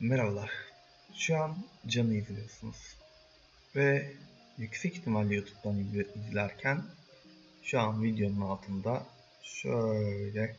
Merhabalar. Şu an Can'ı izliyorsunuz. Ve yüksek ihtimalle YouTube'dan izle- izlerken şu an videonun altında şöyle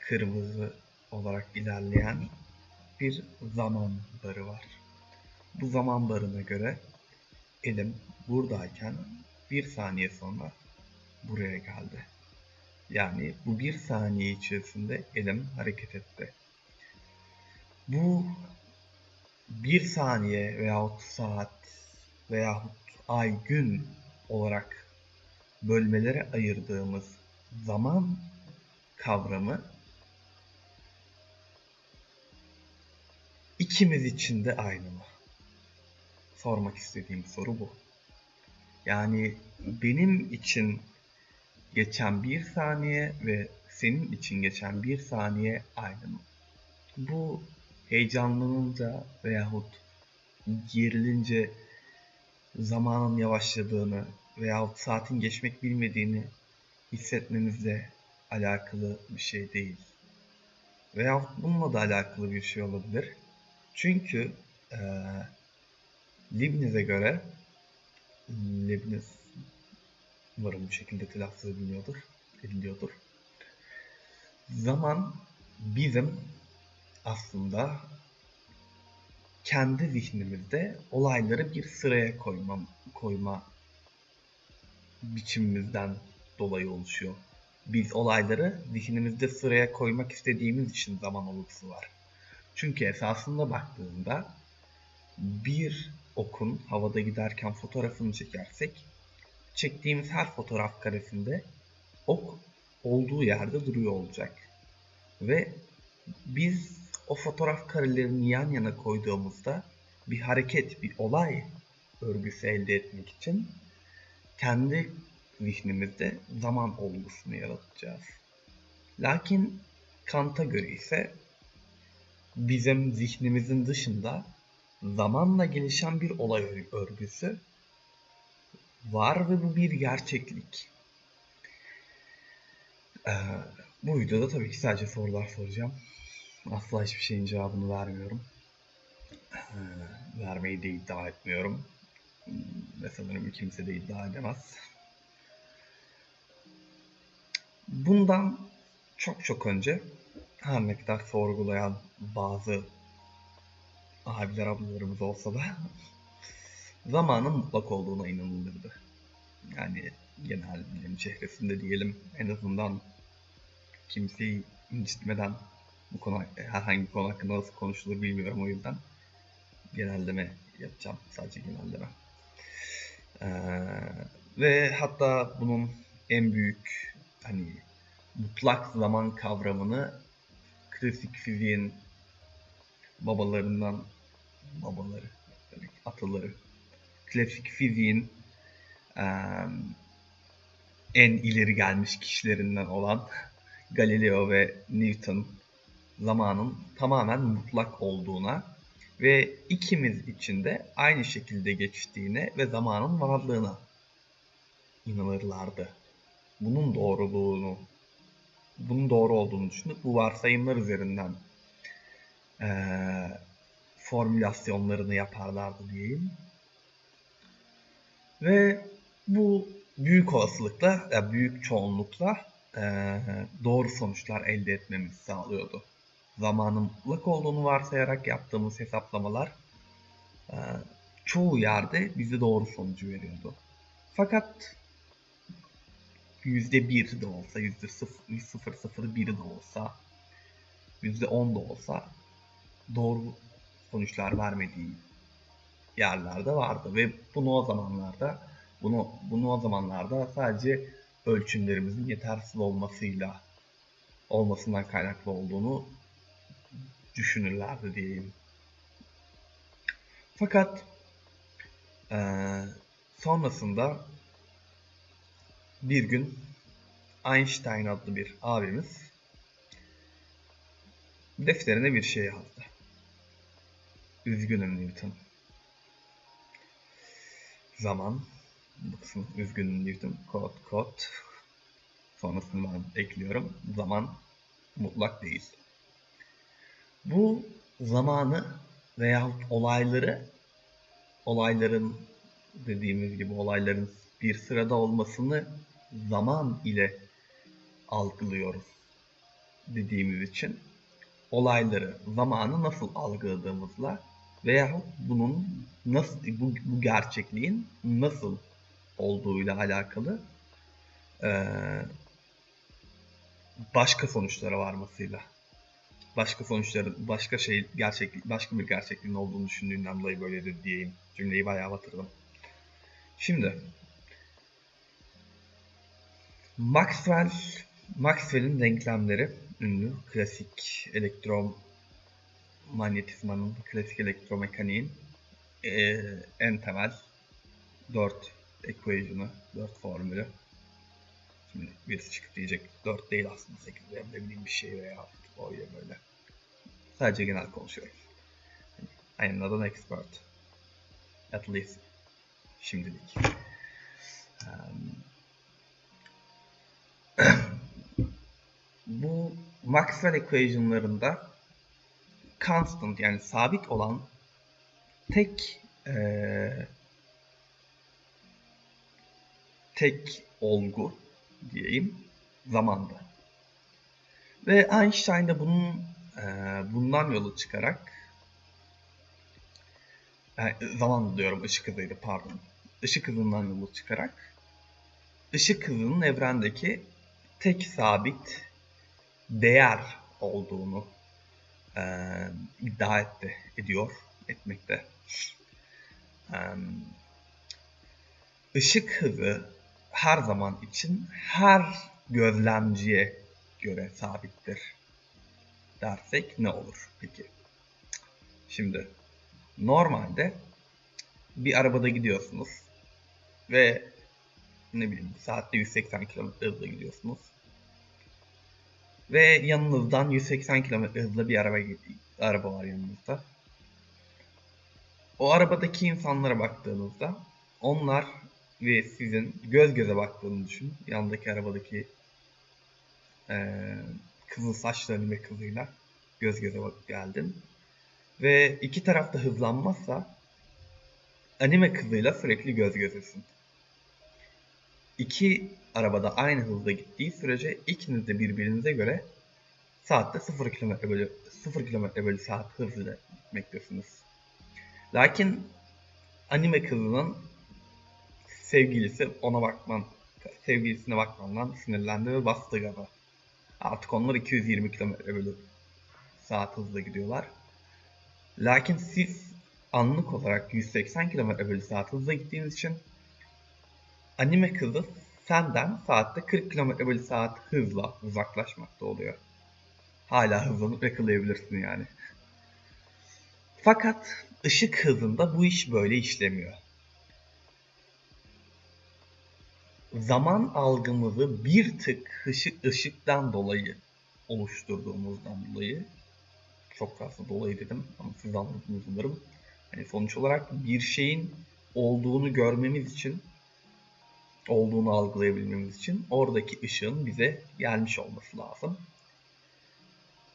kırmızı olarak ilerleyen bir zaman barı var. Bu zaman barına göre elim buradayken bir saniye sonra buraya geldi. Yani bu bir saniye içerisinde elim hareket etti. Bu bir saniye veyahut saat veyahut ay gün olarak bölmelere ayırdığımız zaman kavramı ikimiz için de aynı mı? Sormak istediğim soru bu. Yani benim için geçen bir saniye ve senin için geçen bir saniye aynı mı? Bu heyecanlanınca veyahut gerilince zamanın yavaşladığını veyahut saatin geçmek bilmediğini hissetmemizle alakalı bir şey değil. Veyahut bununla da alakalı bir şey olabilir. Çünkü eee Leibniz'e göre Leibniz umarım bu şekilde telaffuz ediliyordur, ediliyordur. Zaman bizim aslında kendi zihnimizde olayları bir sıraya koyma, koyma biçimimizden dolayı oluşuyor. Biz olayları zihnimizde sıraya koymak istediğimiz için zaman olgusu var. Çünkü esasında baktığında bir okun havada giderken fotoğrafını çekersek çektiğimiz her fotoğraf karesinde ok olduğu yerde duruyor olacak. Ve biz o fotoğraf karelerini yan yana koyduğumuzda bir hareket, bir olay örgüsü elde etmek için kendi zihnimizde zaman olgusunu yaratacağız. Lakin Kant'a göre ise bizim zihnimizin dışında zamanla gelişen bir olay örgüsü var ve bu bir gerçeklik. Ee, bu videoda tabii ki sadece sorular soracağım. Asla hiçbir şeyin cevabını vermiyorum. Ee, vermeyi de iddia etmiyorum. Ve sanırım kimse de iddia edemez. Bundan çok çok önce her ne kadar sorgulayan bazı abiler ablalarımız olsa da zamanın mutlak olduğuna inanılırdı. Yani genel bilim çehresinde diyelim en azından kimseyi incitmeden bu konu herhangi bir konu hakkında nasıl konuşulur bilmiyorum o yüzden genelleme yapacağım sadece genelleme. Ee, ve hatta bunun en büyük hani mutlak zaman kavramını klasik fiziğin babalarından babaları ataları klasik fiziğin e, en ileri gelmiş kişilerinden olan Galileo ve Newton zamanın tamamen mutlak olduğuna ve ikimiz için de aynı şekilde geçtiğine ve zamanın varlığına inanırlardı. Bunun doğruluğunu, bunun doğru olduğunu düşünüp bu varsayımlar üzerinden e, formülasyonlarını yaparlardı diyeyim. Ve bu büyük olasılıkla, yani büyük çoğunlukla e, doğru sonuçlar elde etmemizi sağlıyordu. Zamanın mutlak olduğunu varsayarak yaptığımız hesaplamalar e, çoğu yerde bize doğru sonucu veriyordu. Fakat %1 de olsa, %001 de olsa, %10 da olsa doğru sonuçlar vermediği yerlerde vardı ve bunu o zamanlarda bunu bunu o zamanlarda sadece ölçümlerimizin yetersiz olmasıyla olmasından kaynaklı olduğunu düşünürlerdi diyeyim. Fakat e, sonrasında bir gün Einstein adlı bir abimiz defterine bir şey yazdı. Üzgünüm Newton. Zaman. Kısmı üzgünüm Newton. Kod kod. Sonrasında ekliyorum. Zaman mutlak değil. Bu zamanı veyahut olayları olayların dediğimiz gibi olayların bir sırada olmasını zaman ile algılıyoruz dediğimiz için olayları, zamanı nasıl algıladığımızla veyahut bunun nasıl bu, bu gerçekliğin nasıl olduğuyla alakalı eee, başka sonuçlara varmasıyla başka sonuçları başka şey gerçeklik başka bir gerçekliğin olduğunu düşündüğünden dolayı böyledir diyeyim. Cümleyi bayağı batırdım. Şimdi Maxwell Maxwell'in denklemleri ünlü klasik elektromanyetizmanın, klasik elektromekaniğin eee, en temel 4 equation'ı, 4 formülü. Şimdi birisi çıkıp diyecek 4 değil aslında 8 veya ne bileyim bir şey veya öyle böyle. Sadece genel konuşuyorum. I am not an expert. At least şimdilik. Um, bu Maxwell equation'larında constant yani sabit olan tek eee, tek olgu diyeyim zamanda. Ve Einstein de bunun bundan yola çıkarak e, zaman diyorum ışık hızıydı pardon. Işık hızından yola çıkarak ışık hızının evrendeki tek sabit değer olduğunu eee, iddia etti, ediyor, etmekte. Eee, Işık hızı her zaman için her gözlemciye göre sabittir dersek ne olur peki? Şimdi normalde bir arabada gidiyorsunuz ve ne bileyim saatte 180 km hızla gidiyorsunuz. Ve yanınızdan 180 km hızla bir araba araba var yanınızda. O arabadaki insanlara baktığınızda onlar ve sizin göz göze baktığını düşün. Yandaki arabadaki eee kızıl saçlarını ve kızıyla göz göze geldin. Ve iki tarafta hızlanmazsa anime kızıyla sürekli göz gözesin. İki arabada aynı hızda gittiği sürece ikiniz de birbirinize göre saatte 0 km bölü 0 km bölü saat hızla gitmektesiniz. Lakin anime kızının sevgilisi ona bakman, sevgilisine bakmandan sinirlendi ve bastı gaza. Artık onlar 220 km bölü saat hızla gidiyorlar. Lakin siz anlık olarak 180 km bölü saat hızla gittiğiniz için anime kızı senden saatte 40 km bölü saat hızla uzaklaşmakta oluyor. Hala hızlanıp yakalayabilirsin yani. Fakat ışık hızında bu iş böyle işlemiyor. Zaman algımızı bir tık ışık, ışıktan dolayı oluşturduğumuzdan dolayı çok fazla dolayı dedim ama siz anladınız umarım. Yani sonuç olarak bir şeyin olduğunu görmemiz için olduğunu algılayabilmemiz için oradaki ışığın bize gelmiş olması lazım.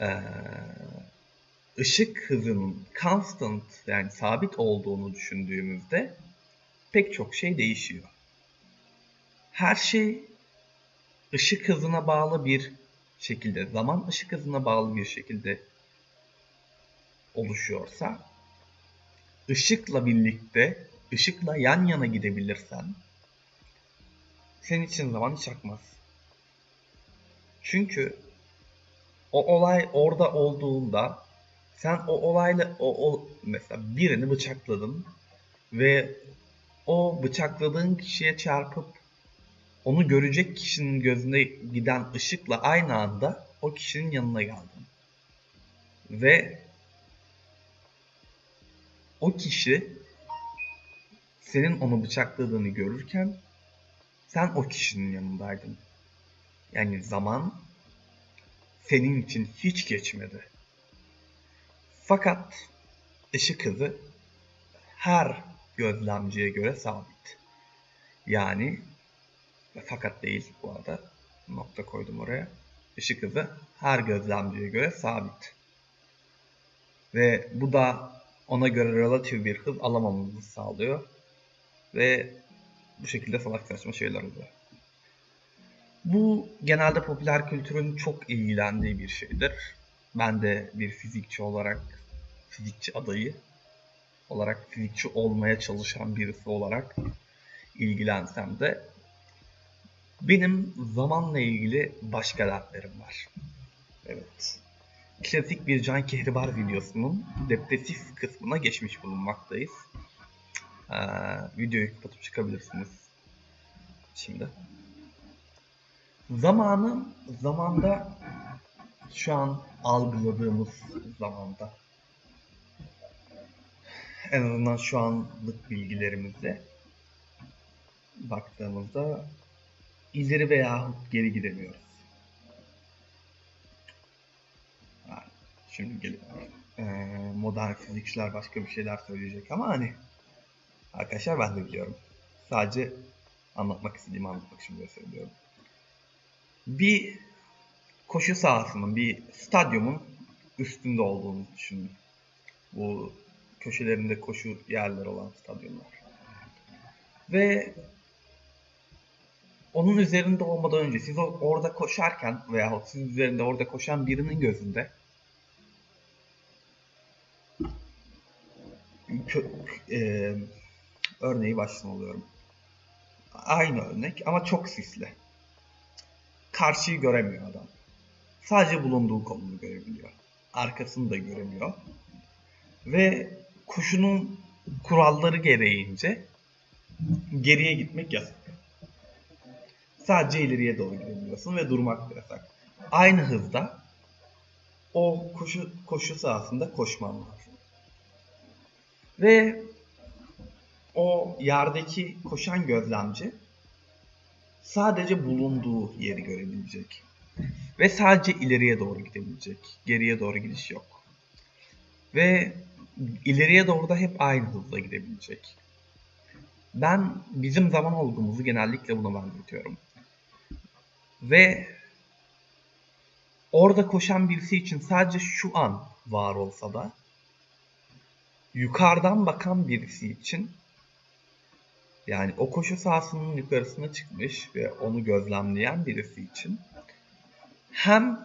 Ee, ışık hızının constant yani sabit olduğunu düşündüğümüzde pek çok şey değişiyor. Her şey ışık hızına bağlı bir şekilde, zaman ışık hızına bağlı bir şekilde oluşuyorsa ışıkla birlikte, ışıkla yan yana gidebilirsen senin için zaman hiç akmaz. Çünkü o olay orada olduğunda sen o olayla o, o mesela birini bıçakladın ve o bıçakladığın kişiye çarpıp onu görecek kişinin gözüne giden ışıkla aynı anda o kişinin yanına geldin. Ve o kişi senin onu bıçakladığını görürken sen o kişinin yanındaydın. Yani zaman senin için hiç geçmedi. Fakat ışık hızı her gözlemciye göre sabit. Yani fakat değil bu arada nokta koydum oraya. Işık hızı her gözlemciye göre sabit. Ve bu da ona göre relatif bir hız alamamamızı sağlıyor. Ve bu şekilde salak saçma şeyler oluyor. Bu genelde popüler kültürün çok ilgilendiği bir şeydir. Ben de bir fizikçi olarak, fizikçi adayı olarak, fizikçi olmaya çalışan birisi olarak ilgilensem de benim zamanla ilgili başka dertlerim var. Evet. Klasik bir Can Kehribar videosunun depresif kısmına geçmiş bulunmaktayız. Ee, videoyu kapatıp çıkabilirsiniz. Şimdi. Zamanı zamanda şu an algıladığımız zamanda en azından şu anlık bilgilerimizle baktığımızda ileri veya geri gidemiyoruz. Şimdi e, modern fizikçiler başka bir şeyler söyleyecek ama hani arkadaşlar ben de biliyorum. Sadece anlatmak istediğimi anlatmak için böyle söylüyorum. Bir koşu sahasının, bir stadyumun üstünde olduğunu düşünün. Bu köşelerinde koşu yerleri olan stadyumlar. Ve onun üzerinde olmadan önce siz orada koşarken veya siz üzerinde orada koşan birinin gözünde kö, e, örneği baştan alıyorum. Aynı örnek ama çok sisli. Karşıyı göremiyor adam. Sadece bulunduğu konunu görebiliyor. Arkasını da göremiyor. Ve koşunun kuralları gereğince geriye gitmek yasak. Sadece ileriye doğru gidebiliyorsun ve durmak yasak. Aynı hızda o koşu koşu sahasında koşman lazım. Ve o yerdeki koşan gözlemci sadece bulunduğu yeri görebilecek. Ve sadece ileriye doğru gidebilecek. Geriye doğru gidiş yok. Ve ileriye doğru da hep aynı hızla gidebilecek. Ben bizim zaman olgumuzu genellikle buna benzetiyorum. Ve orada koşan birisi için sadece şu an var olsa da yukarıdan bakan birisi için yani o koşu sahasının yukarısına çıkmış ve onu gözlemleyen birisi için hem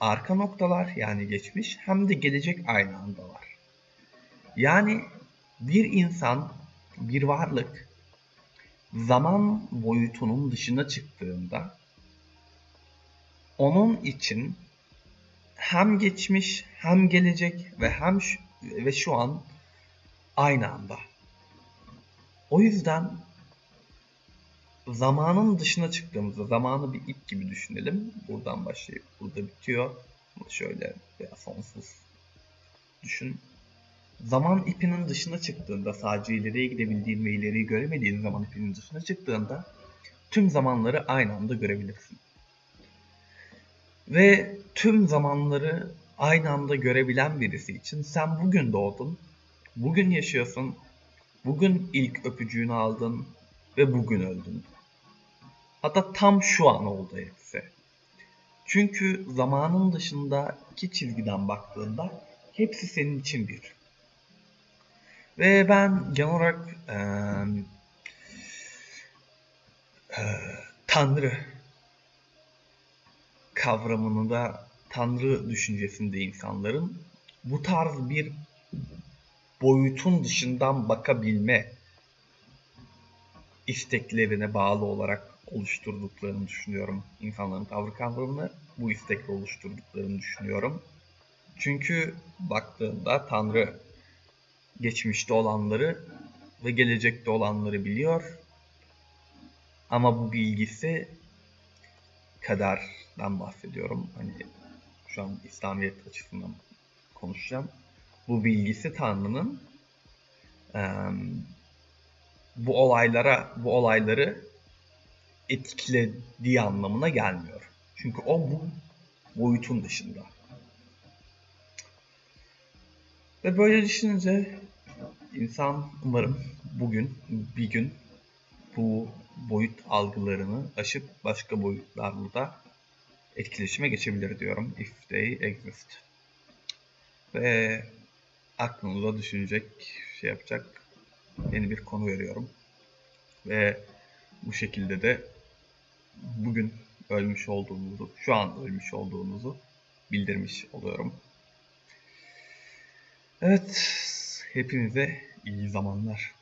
arka noktalar yani geçmiş hem de gelecek aynı anda var. Yani bir insan, bir varlık zaman boyutunun dışına çıktığında onun için hem geçmiş hem gelecek ve hem şu, ve şu an aynı anda. O yüzden zamanın dışına çıktığımızda zamanı bir ip gibi düşünelim. Buradan başlayıp burada bitiyor. Şöyle veya sonsuz düşün. Zaman ipinin dışına çıktığında sadece ileriye gidebildiğin ve ileriyi göremediğin zaman ipinin dışına çıktığında tüm zamanları aynı anda görebilirsin. Ve tüm zamanları aynı anda görebilen birisi için sen bugün doğdun, bugün yaşıyorsun, bugün ilk öpücüğünü aldın ve bugün öldün. Hatta tam şu an oldu hepsi. Çünkü zamanın dışında iki çizgiden baktığında hepsi senin için bir. Ve ben genel olarak e, e, Tanrı kavramını da Tanrı düşüncesinde insanların bu tarz bir boyutun dışından bakabilme isteklerine bağlı olarak oluşturduklarını düşünüyorum. İnsanların tavrı kavramını bu istekle oluşturduklarını düşünüyorum. Çünkü baktığında Tanrı geçmişte olanları ve gelecekte olanları biliyor. Ama bu bilgisi kaderden bahsediyorum. Hani şu an İslamiyet açısından konuşacağım. Bu bilgisi Tanrı'nın bu olaylara, bu olayları etkilediği anlamına gelmiyor. Çünkü o bu boyutun dışında. Ve böyle düşününce insan umarım bugün bir gün bu boyut algılarını aşıp başka boyutlarla da etkileşime geçebilir diyorum. If they exist. ve aklınıza düşünecek, şey yapacak yeni bir konu veriyorum. Ve bu şekilde de bugün ölmüş olduğunuzu, şu an ölmüş olduğunuzu bildirmiş oluyorum. Evet, hepinize iyi zamanlar.